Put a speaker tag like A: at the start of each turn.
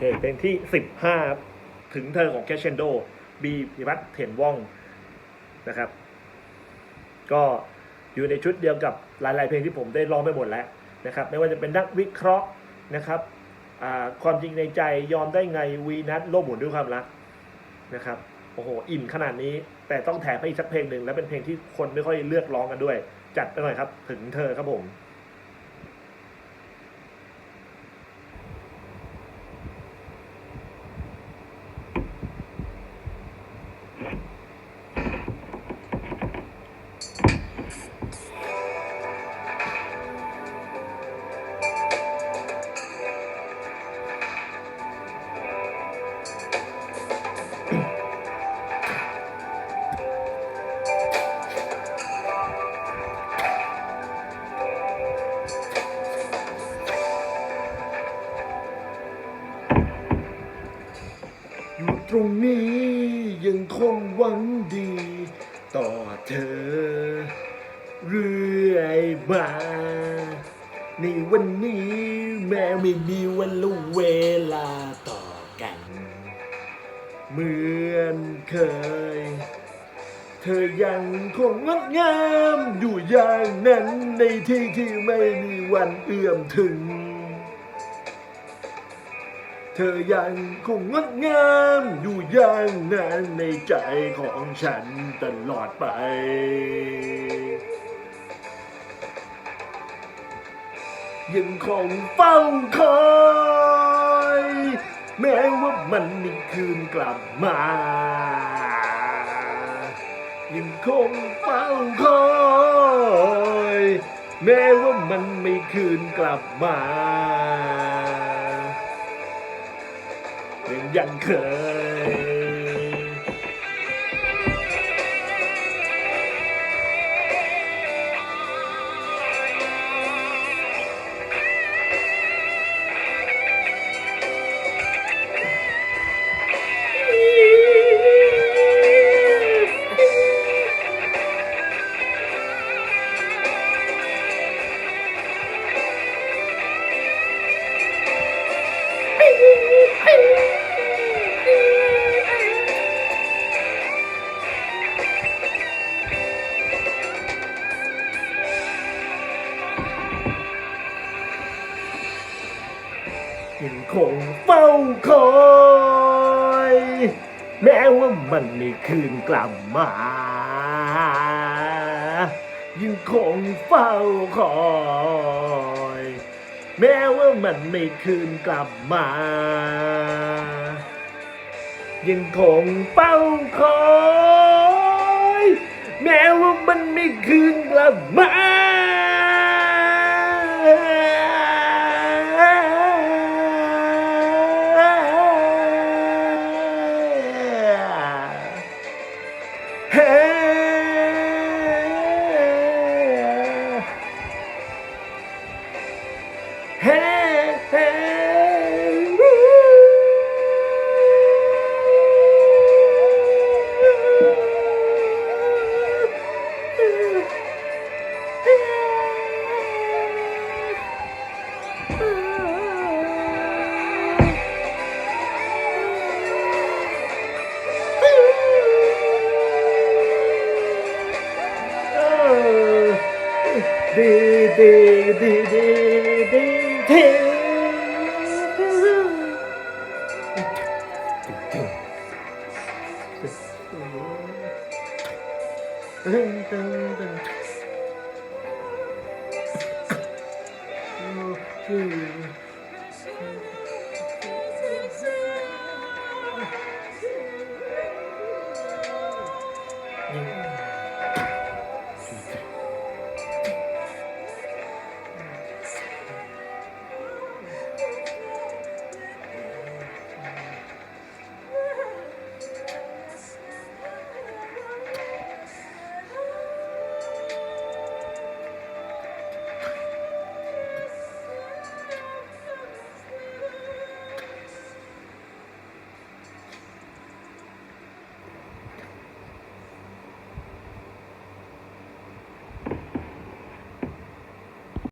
A: เคเพลงที่ 15 ถึงเธอของแคชเชนโดบีพิพัฒน์เถนว่องนะครับ ก็อยู่ในชุดเดียวกับหลาย ๆ เพลงที่ผมได้ร้องไปหมดแล้วนะครับ ไม่ว่าจะเป็นนักวิเคราะห์นะครับความจริงในใจยอมได้ไงวีนัทโลกหมุนด้วยความรักนะครับโอ้โหอิ่มขนาดนี้ แต่ต้องแถมให้อีกสักเพลงหนึ่งและเป็นเพลงที่คนไม่ค่อยเลือกร้องกันด้วย จัดไปหน่อยครับ ถึงเธอครับผม ตรงนี้ยังคงหวังดี ต่อเธอ เรื่อยมาในวันนี้แม้ไม่มีวันละเวลาต่อกัน เหมือนเคย เธอยังคงงดงามอยู่อย่างนั้นในที่ที่ไม่มีวันเอื้อมถึง ธอยังคงงดงามอยู่อย่างนั้นในใจของฉันตลอดไป ยังคงเฝ้าคอยแม้ว่ามันไม่คืนกลับมา ยังคงเฝ้าคอยแม้ว่ามันไม่คืนกลับมา ยัง ยังคงเฝ้าคอย แม้ว่ามันไม่คืนกลับมา ยังคงเฝ้าคอย แม้ว่ามันไม่คืนกลับมา ยังคงเฝ้าคอย แม้ว่ามันไม่คืนกลับมา 네.